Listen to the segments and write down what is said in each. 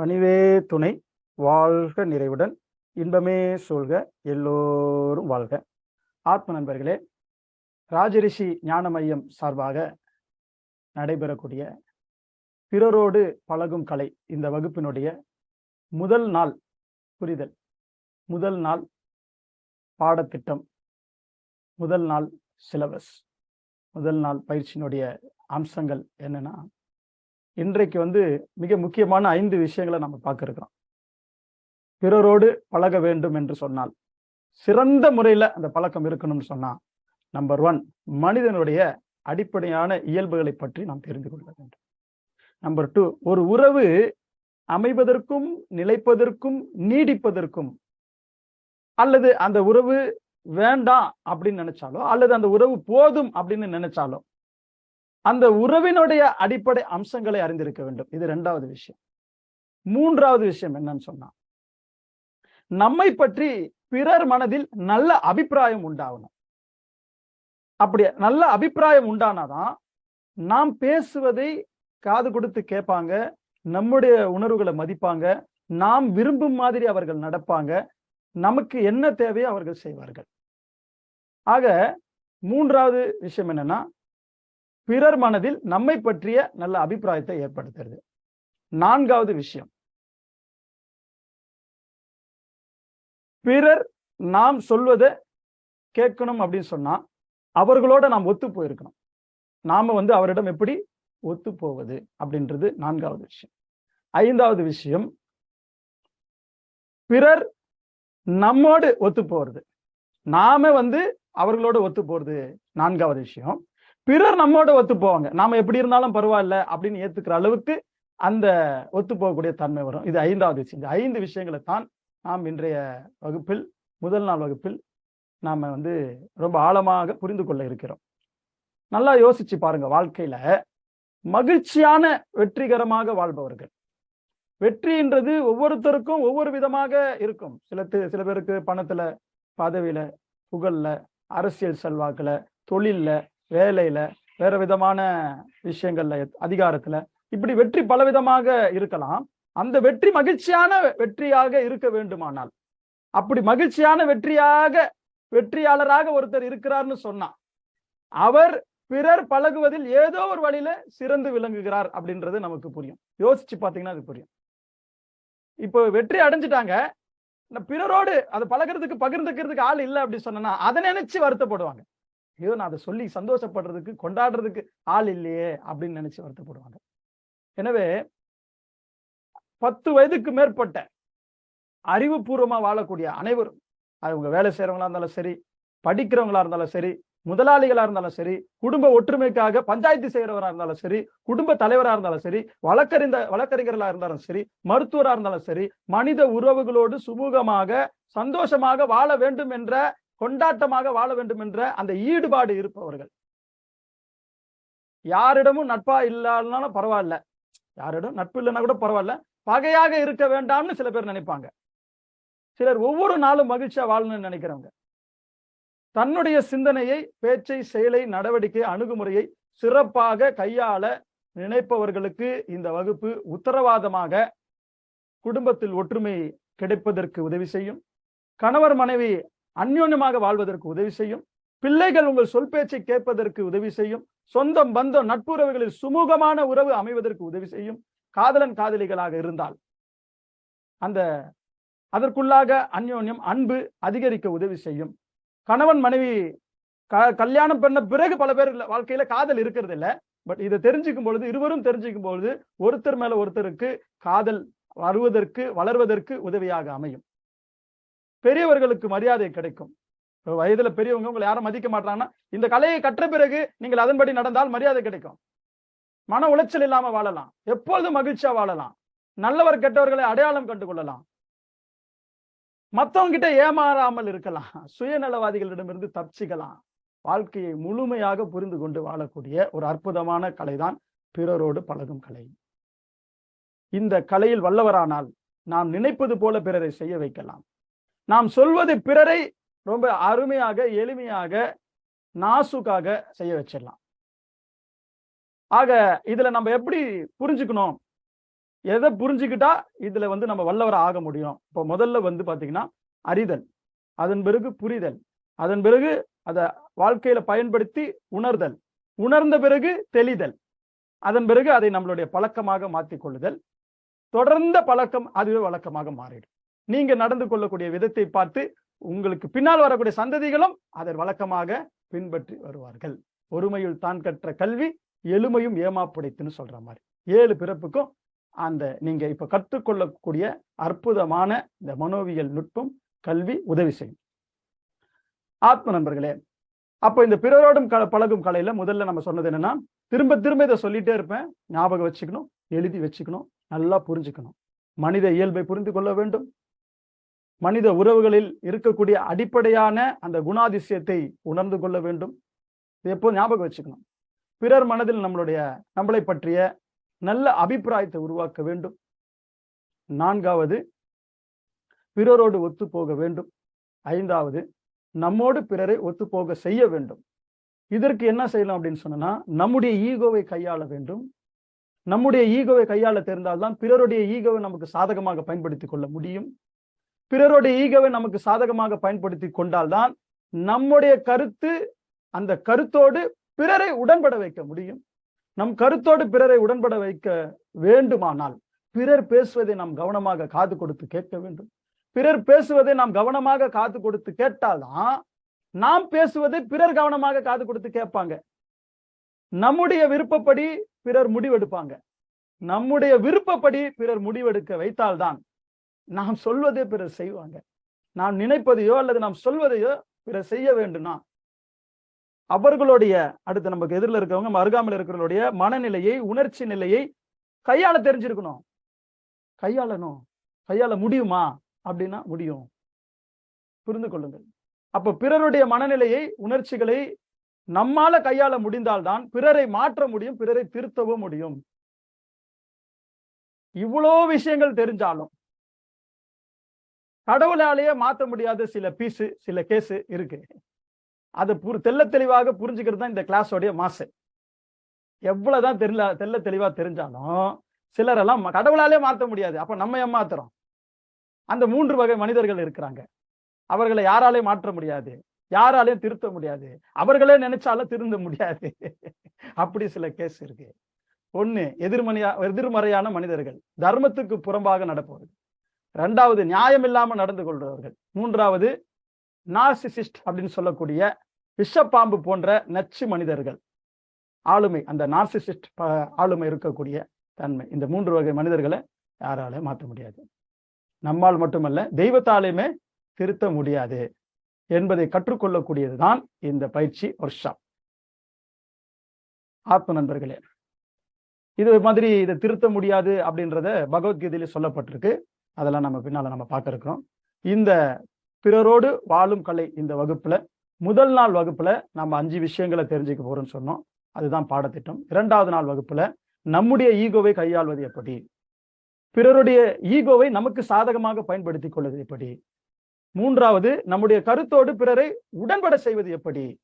பணிவே துணை வாழ்க நிறைவுடன். இன்பமே சொல்க எல்லோரும் வாழ்க. ஆத்ம நண்பர்களே ராஜரிஷி ஞான மையம் சார்பாக நடைபெறக்கூடிய பிறரோடு பழகும் கலை இந்த வகுப்பினுடைய முதல் நாள் புரிதல் முதல் நாள் பாடத்திட்டம் முதல் நாள் சிலபஸ் முதல் நாள் பயிற்சியினுடைய அம்சங்கள் என்னன்னா இன்றைக்கு வந்து மிக முக்கியமான ஐந்து விஷயங்களை நம்ம பார்க்கிருக்கிறோம் பிறரோடு பழக வேண்டும் என்று சொன்னால் சிறந்த முறையில் அந்த பழக்கம் இருக்கணும்னு சொன்னால் நம்பர் ஒன் மனிதனுடைய அடிப்படையான இயல்புகளை பற்றி நாம் தெரிந்து கொள்ள வேண்டும். நம்பர் டூ ஒரு உறவு அமைவதற்கும் நிலைப்பதற்கும் நீடிப்பதற்கும் அல்லது அந்த உறவு வேண்டாம் அப்படின்னு நினைச்சாலோ அல்லது அந்த உறவு போதும் அப்படின்னு நினைச்சாலோ அந்த உறவினுடைய அடிப்படை அம்சங்களை அறிந்திருக்க வேண்டும். இது ரெண்டாவது விஷயம். மூன்றாவது விஷயம் என்னன்னு சொன்னா நம்மை பற்றி பிறர் மனதில் நல்ல அபிப்பிராயம் உண்டாகணும். அப்படி நல்ல அபிப்பிராயம் உண்டானாதான் நாம் பேசுவதை காது கொடுத்து கேட்பாங்க நம்முடைய உணர்வுகளை மதிப்பாங்க நாம் விரும்பும் மாதிரி அவர்கள் நடப்பாங்க நமக்கு என்ன தேவையோ அவர்கள் செய்வார்கள். ஆக மூன்றாவது விஷயம் என்னன்னா பிறர் மனதில் நம்மை பற்றிய நல்ல அபிப்பிராயத்தை ஏற்படுத்துறது. நான்காவது விஷயம். பிறர் நாம் சொல்வதை கேட்கணும் அப்படின்னு சொன்னா அவர்களோட நாம் ஒத்து போயிருக்கணும். நாம வந்து அவரிடம் எப்படி ஒத்து போவது அப்படின்றது நான்காவது விஷயம். ஐந்தாவது விஷயம் பிறர் நம்மோடு ஒத்து போறது. நாம வந்து அவர்களோட ஒத்து போறது. நான்காவது விஷயம். பிறர் நம்மோட ஒத்து போவாங்க நாம எப்படி இருந்தாலும் பரவாயில்ல அப்படின்னு ஏத்துக்கிற அளவுக்கு அந்த ஒத்து போகக்கூடிய தன்மை வரும். இது ஐந்தாவது விஷயம். இந்த ஐந்து விஷயங்களை தான் நாம் இன்றைய வகுப்பில் முதல் நாள் வகுப்பில் நாம வந்து ரொம்ப ஆழமாக புரிந்து கொள்ள இருக்கிறோம். நல்லா யோசிச்சு பாருங்க வாழ்க்கையில. மகிழ்ச்சியான வெற்றிகரமாக வாழ்பவர்கள். வெற்றின்றது ஒவ்வொருத்தருக்கும் ஒவ்வொரு விதமாக இருக்கும். சில சில பேருக்கு பணத்துல பதவியில புகழ்ல அரசியல் செல்வாக்குல தொழில்ல வேலையில வேற விதமான விஷயங்கள்ல அதிகாரத்துல இப்படி வெற்றி பலவிதமாக இருக்கலாம். அந்த வெற்றி மகிழ்ச்சியான வெற்றியாக இருக்க வேண்டுமானால் அப்படி மகிழ்ச்சியான வெற்றியாக வெற்றியாளராக ஒருத்தர் இருக்கிறார்னு சொன்னா அவர் பிறர் பழகுவதில் ஏதோ ஒரு வழியில சிறந்து விளங்குகிறார் அப்படின்றது நமக்கு புரியும். யோசிச்சு பாத்தீங்கன்னா அது புரியும். இப்போ வெற்றி அடைஞ்சிட்டாங்க. பிறரோடு அதை பழகிறதுக்கு பகிர்ந்துக்கிறதுக்கு ஆள் இல்லை அப்படி சொன்னா அதை நினைச்சு வருத்தப்படுவாங்க. ஐயோ நான் அதை சொல்லி சந்தோஷப்படுறதுக்கு கொண்டாடுறதுக்கு ஆள் இல்லையே அப்படின்னு நினைச்சு வருத்தப்படுவாங்க. எனவே பத்து வயதுக்கு மேற்பட்ட அறிவுபூர்வமா வாழக்கூடிய அனைவரும் அவங்க வேலை செய்யறவங்களா இருந்தாலும் சரி படிக்கிறவங்களா இருந்தாலும் சரி முதலாளிகளா இருந்தாலும் சரி குடும்ப ஒற்றுமைக்காக பஞ்சாயத்து செய்யறவரா இருந்தாலும் சரி குடும்ப தலைவரா இருந்தாலும் சரி வழக்கறிந்த வழக்கறிஞர்களா இருந்தாலும் சரி மருத்துவரா இருந்தாலும் சரி மனித உறவுகளோடு சுமூகமாக சந்தோஷமாக வாழ வேண்டும் என்ற கொண்டாட்டமாக வாழ வேண்டும் என்ற அந்த ஈடுபாடு இருப்பவர்கள். யாரிடமும் நட்பா இல்லாதனாலும் பரவாயில்ல. யாரிடம் நட்பு இல்லைன்னா கூட பரவாயில்ல. பகையாக இருக்க வேண்டாம்னு சில பேர் நினைப்பாங்க. சிலர் ஒவ்வொரு நாளும் மகிழ்ச்சியா வாழணும்னு நினைக்கிறவங்க. தன்னுடைய சிந்தனையை பேச்சை செயலை நடவடிக்கை அணுகுமுறையை சிறப்பாக கையாள நினைப்பவர்களுக்கு இந்த வகுப்பு உத்தரவாதமாக குடும்பத்தில் ஒற்றுமை கிடைப்பதற்கு உதவி செய்யும். கணவர் மனைவி அந்யோன்யமாக வாழ்வதற்கு உதவி செய்யும். பிள்ளைகள் உங்கள் சொல் பேச்சை கேட்பதற்கு உதவி செய்யும். சொந்தம் பந்தம் நட்புறவுகளில் சுமூகமான உறவு அமைவதற்கு உதவி செய்யும். காதலன் காதலிகளாக இருந்தால் அந்த அதற்குள்ளாக அந்யோன்யம் அன்பு அதிகரிக்க உதவி செய்யும். கணவன் மனைவி கல்யாணம் பண்ண பிறகு பல பேர் வாழ்க்கையில காதல் இருக்கிறது இல்ல. பட் இதை தெரிஞ்சுக்கும் பொழுது இருவரும் தெரிஞ்சுக்கும் பொழுது ஒருத்தர் மேல ஒருத்தருக்கு காதல் வருவதற்கு வளர்வதற்கு உதவியாக அமையும். பெரியவர்களுக்கு மரியாதை கிடைக்கும். வயதுல பெரியவங்க உங்களை யாரும் மதிக்க மாட்டாங்கன்னா இந்த கலையை கற்ற பிறகு நீங்கள் அதன்படி நடந்தால் மரியாதை கிடைக்கும். மன உளைச்சல் இல்லாம வாழலாம். எப்பொழுதும் மகிழ்ச்சியா வாழலாம். நல்லவர் கெட்டவர்களை அடையாளம் கண்டு கொள்ளலாம். மத்தவங்க கிட்ட ஏமாறாமல் இருக்கலாம். சுயநலவாதிகளிடமிருந்து தப்பிச்சுக்கலாம். வாழ்க்கையை முழுமையாக புரிந்து கொண்டு வாழக்கூடிய ஒரு அற்புதமான கலைதான் பிறரோடு பழகும் கலை. இந்த கலையில் வல்லவரானால் நாம் நினைப்பது போல பிறரை செய்ய வைக்கலாம். நாம் சொல்வது பிறரை ரொம்ப அருமையாக எளிமையாக நாசுக்காக செய்ய வச்சிடலாம். ஆக இதுல நம்ம எப்படி புரிஞ்சுக்கணும்? எதை புரிஞ்சுக்கிட்டா இதுல வந்து நம்ம வல்லவர ஆக முடியும்? இப்போ முதல்ல வந்து பாத்தீங்கன்னா அறிதல். அதன் பிறகு புரிதல். அதன் பிறகு அதை வாழ்க்கையில பயன்படுத்தி உணர்தல். உணர்ந்த பிறகு தெளிதல். அதன் பிறகு அதை நம்மளுடைய பழக்கமாக மாற்றிக் கொள்ளுதல் தொடர்ந்த பழக்கம் அதுவே வழக்கமாக மாறிடும். நீங்க நடந்து கொள்ளக்கூடிய விதத்தை பார்த்து உங்களுக்கு பின்னால் வரக்கூடிய சந்ததிகளும் அதை வழக்கமாக பின்பற்றி வருவார்கள். ஒருமையில் தான் கற்ற கல்வி எளிமையும் ஏமாப்புடைத்துன்னு சொல்ற மாதிரி. ஏழு பிறப்புக்கும் அந்த நீங்க இப்ப கற்றுக்கொள்ளக்கூடிய அற்புதமான இந்த மனோவியல் நுட்பம் கல்வி உதவி செய்யும். ஆத்ம நண்பர்களே அப்போ இந்த பிறரோடும் க பழகும் கலையில முதல்ல நம்ம சொன்னது என்னன்னா திரும்ப திரும்ப இதை சொல்லிட்டே இருப்பேன். ஞாபகம் வச்சுக்கணும் எழுதி வச்சுக்கணும் நல்லா புரிஞ்சுக்கணும். மனித இயல்பை புரிந்து கொள்ள வேண்டும். மனித உறவுகளில் இருக்கக்கூடிய அடிப்படையான அந்த குணாதிசயத்தை உணர்ந்து கொள்ள வேண்டும். எப்போது ஞாபகம் வச்சுக்கணும். பிறர் மனதில் நம்மளுடைய நம்மளை பற்றிய நல்ல அபிப்பிராயத்தை உருவாக்க வேண்டும். நான்காவது பிறரோடு ஒத்து போக வேண்டும். ஐந்தாவது நம்மோடு பிறரை ஒத்து போக செய்ய வேண்டும். இதற்கு என்ன செய்யலாம் அப்படின்னு சொன்னா நம்முடைய ஈகோவை கையாள வேண்டும். நம்முடைய ஈகோவை கையாள தெரிந்தால்தான் பிறருடைய ஈகோவை நமக்கு சாதகமாக பயன்படுத்தி கொள்ள முடியும். பிறருடைய ஈகவை நமக்கு சாதகமாக பயன்படுத்தி கொண்டால்தான் நம்முடைய கருத்து அந்த கருத்தோடு பிறரை உடன்பட வைக்க முடியும். நம் கருத்தோடு பிறரை உடன்பட வைக்க வேண்டுமானால் பிறர் பேசுவதை நாம் கவனமாக காது கொடுத்து கேட்க வேண்டும். பிறர் பேசுவதை நாம் கவனமாக காது கொடுத்து கேட்டால்தான் நாம் பேசுவதை பிறர் கவனமாக காது கொடுத்து கேட்பாங்க. நம்முடைய விருப்பப்படி பிறர் முடிவெடுப்பாங்க. நம்முடைய விருப்பப்படி பிறர் முடிவெடுக்க வைத்தால்தான் நாம் சொல்வதே பிறர் செய்வாங்க. நாம் நினைப்பதையோ அல்லது நாம் சொல்வதையோ பிறர் செய்ய வேண்டும்னா அவர்களுடைய அடுத்து நமக்கு எதிரில் இருக்கிறவங்க அருகாமல் இருக்கிறவருடைய மனநிலையை உணர்ச்சி நிலையை கையாள தெரிஞ்சிருக்கணும். கையாளணும். கையாள முடியுமா? அப்படின்னா முடியும். புரிந்து கொள்ளுங்கள். அப்ப பிறருடைய மனநிலையை உணர்ச்சிகளை நம்மால கையாள முடிந்தால்தான் பிறரை மாற்ற முடியும் பிறரை திருத்தவும் முடியும். இவ்வளோ விஷயங்கள் தெரிஞ்சாலும் கடவுளாலேயே மாத்த முடியாத சில பீஸு சில கேஸு இருக்கு. அதை புரி தெல்ல தெளிவாக புரிஞ்சுக்கிறது தான் இந்த கிளாஸோடைய மாசு. எவ்வளவுதான் தெரியல தெல்ல தெளிவா தெரிஞ்சாலும் சிலரெல்லாம் கடவுளாலே மாற்ற முடியாது. அப்ப நம்ம ஏமாத்துறோம். அந்த மூன்று வகை மனிதர்கள் இருக்கிறாங்க. அவர்களை யாராலையும் மாற்ற முடியாது. யாராலையும் திருத்த முடியாது. அவர்களே நினைச்சாலும் திருந்த முடியாது. அப்படி சில கேஸ் இருக்கு. ஒண்ணு எதிர்மனையா எதிர்மறையான மனிதர்கள். தர்மத்துக்கு புறம்பாக நடப்பவர்கள். ரெண்டாவது நியாயம் இல்லாமல் நடந்து கொள்றவர்கள். மூன்றாவது நாசிசிஸ்ட் அப்படின்னு சொல்லக்கூடிய விஷப்பாம்பு போன்ற நச்சு மனிதர்கள். ஆளுமை அந்த நார்சிசிஸ்ட் ஆளுமை இருக்கக்கூடிய தன்மை. இந்த மூன்று வகை மனிதர்களை யாரால மாற்ற முடியாது. நம்மால் மட்டுமல்ல தெய்வத்தாலையுமே திருத்த முடியாது என்பதை கற்றுக்கொள்ளக்கூடியது தான் இந்த பயிற்சி ஒர்க் ஆத்ம நண்பர்களே இது மாதிரி இதை திருத்த முடியாது அப்படின்றத பகவத்கீதையில சொல்லப்பட்டிருக்கு. அதெல்லாம் நம்ம பின்னால் நம்ம பார்க்க இருக்கிறோம் இந்த பிறரோடு வாழும் கலை இந்த வகுப்புல முதல் நாள் வகுப்பில் நம்ம அஞ்சு விஷயங்களை தெரிஞ்சுக்க போகிறோம்னு சொன்னோம். அதுதான் பாடத்திட்டம். இரண்டாவது நாள் வகுப்பில் நம்முடைய ஈகோவை கையாள்வது எப்படி? பிறருடைய ஈகோவை நமக்கு சாதகமாக பயன்படுத்தி கொள்வது எப்படி? மூன்றாவது நம்முடைய கருத்தோடு பிறரை உடன்பட செய்வது எப்படி?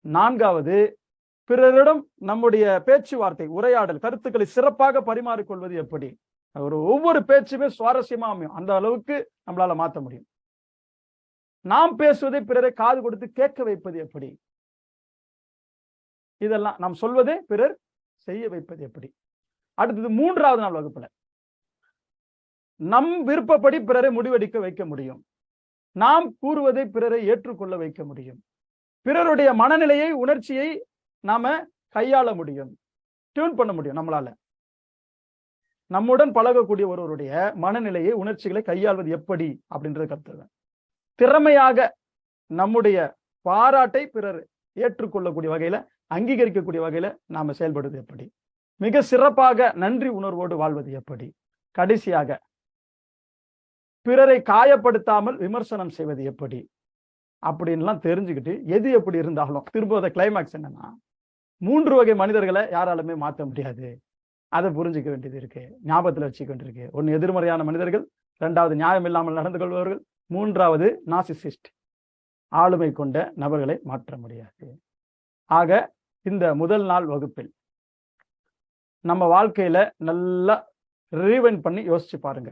நான்காவது பிறரிடம் நம்முடைய பேச்சுவார்த்தை உரையாடல் கருத்துக்களை சிறப்பாக பரிமாறிக்கொள்வது எப்படி? ஒரு ஒவ்வொரு பேச்சுமே சுவாரஸ்யமா அமையும். அந்த அளவுக்கு நம்மளால மாற்ற முடியும். நாம் பேசுவதை பிறரை காது கொடுத்து கேட்க வைப்பது எப்படி? இதெல்லாம் நாம் சொல்வதே பிறர் செய்ய வைப்பது எப்படி? அடுத்தது மூன்றாவது நாள் வகுப்புல. நம் விருப்பப்படி பிறரை முடிவெடுக்க வைக்க முடியும். நாம் கூறுவதை பிறரை ஏற்றுக்கொள்ள வைக்க முடியும். பிறருடைய மனநிலையை உணர்ச்சியை நாம கையாள முடியும். டியூன் பண்ண முடியும் நம்மளால. நம்முடன் பழகக்கூடிய ஒருவருடைய மனநிலையை உணர்ச்சிகளை கையாள்வது எப்படி அப்படின்றது கருத்துவேன் திறமையாக நம்முடைய பாராட்டை பிறர் ஏற்றுக்கொள்ளக்கூடிய வகையில அங்கீகரிக்கக்கூடிய வகையில நாம செயல்படுவது எப்படி? மிக சிறப்பாக நன்றி உணர்வோடு வாழ்வது எப்படி? கடைசியாக பிறரை காயப்படுத்தாமல் விமர்சனம் செய்வது எப்படி? அப்படின்லாம் தெரிஞ்சுக்கிட்டு எது எப்படி இருந்தாலும் திரும்ப கிளைமேக்ஸ் என்னன்னா மூன்று வகை மனிதர்களை யாராலுமே மாற்ற முடியாது. அதை புரிஞ்சுக்க வேண்டியது இருக்கு. ஞாபகத்தில் வச்சுக்க வேண்டியிருக்கு. ஒன்று எதிர்மறையான மனிதர்கள் ரெண்டாவது நியாயம் இல்லாமல் நடந்து கொள்பவர்கள் மூன்றாவது நாசிசிஸ்ட் ஆளுமை கொண்ட நபர்களை மாற்ற முடியாது. ஆக இந்த முதல் நாள் வகுப்பில் நம்ம வாழ்க்கையில நல்லா ரீவைண்ட் பண்ணி யோசிச்சு பாருங்க.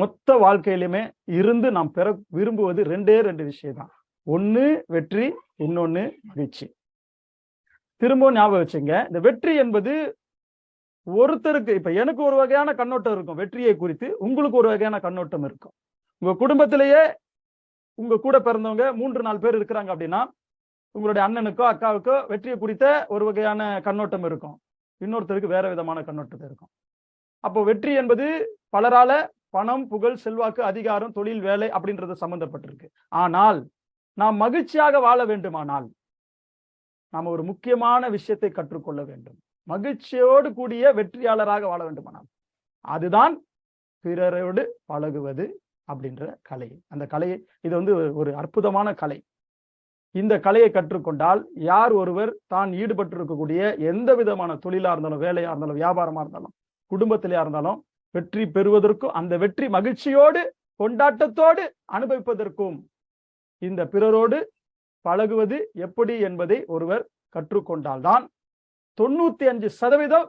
மொத்த வாழ்க்கையிலுமே இருந்து நாம் பெற விரும்புவது ரெண்டே ரெண்டு விஷயம் தான் ஒன்று வெற்றி இன்னொன்று மகிழ்ச்சி. திரும்பவும் ஞாபகம் வச்சுங்க. இந்த வெற்றி என்பது ஒருத்தருக்கு இப்ப எனக்கு ஒரு வகையான கண்ணோட்டம் இருக்கும். வெற்றியை குறித்து உங்களுக்கு ஒரு வகையான கண்ணோட்டம் இருக்கும். உங்க குடும்பத்திலேயே உங்க கூட பிறந்தவங்க மூன்று நாலு பேர் இருக்கிறாங்க அப்படின்னா உங்களுடைய அண்ணனுக்கோ அக்காவுக்கோ வெற்றியை குறித்த ஒரு வகையான கண்ணோட்டம் இருக்கும். இன்னொருத்தருக்கு வேற விதமான கண்ணோட்டம் இருக்கும். அப்போ வெற்றி என்பது பலரால பணம் புகழ் செல்வாக்கு அதிகாரம் தொழில் வேலை அப்படின்றது சம்பந்தப்பட்டிருக்கு. ஆனால் நாம் மகிழ்ச்சியாக வாழ வேண்டுமானால் நாம் ஒரு முக்கியமான விஷயத்தை கற்றுக்கொள்ள வேண்டும். மகிழ்ச்சியோடு கூடிய வெற்றியாளராக வாழ வேண்டுமானால். அதுதான் பிறரோடு பழகுவது அப்படின்ற கலை. அந்த கலையை இது வந்து ஒரு அற்புதமான கலை. இந்த கலையை கற்றுக்கொண்டால் யார் ஒருவர் தான் ஈடுபட்டிருக்கக்கூடிய எந்த விதமான தொழிலா இருந்தாலும் வேலையா இருந்தாலும் வியாபாரமா இருந்தாலும் குடும்பத்திலேயா இருந்தாலும் வெற்றி பெறுவதற்கும் அந்த வெற்றி மகிழ்ச்சியோடு கொண்டாட்டத்தோடு அனுபவிப்பதற்கும் இந்த பிறரோடு பழகுவது எப்படி என்பதை ஒருவர் கற்றுக்கொண்டால்தான் தொண்ணூத்தி அஞ்சு சதவீதம்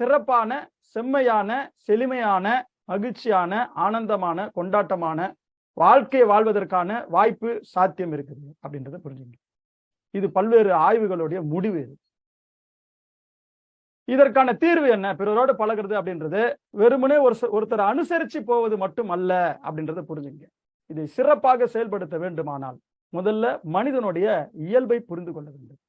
சிறப்பான செம்மையான செழுமையான மகிழ்ச்சியான ஆனந்தமான கொண்டாட்டமான வாழ்க்கையை வாழ்வதற்கான வாய்ப்பு சாத்தியம் இருக்குது அப்படின்றத புரிஞ்சுங்க இது பல்வேறு ஆய்வுகளுடைய முடிவு இது. இதற்கான தீர்வு என்ன? பிறரோடு பழகுறது அப்படின்றது வெறுமனே ஒரு ஒருத்தரை அனுசரிச்சு போவது மட்டும் அல்ல அப்படின்றத புரிஞ்சுங்க. இதை சிறப்பாக செயல்படுத்த வேண்டுமானால் முதல்ல மனிதனுடைய இயல்பை புரிந்து கொள்ள வேண்டும்.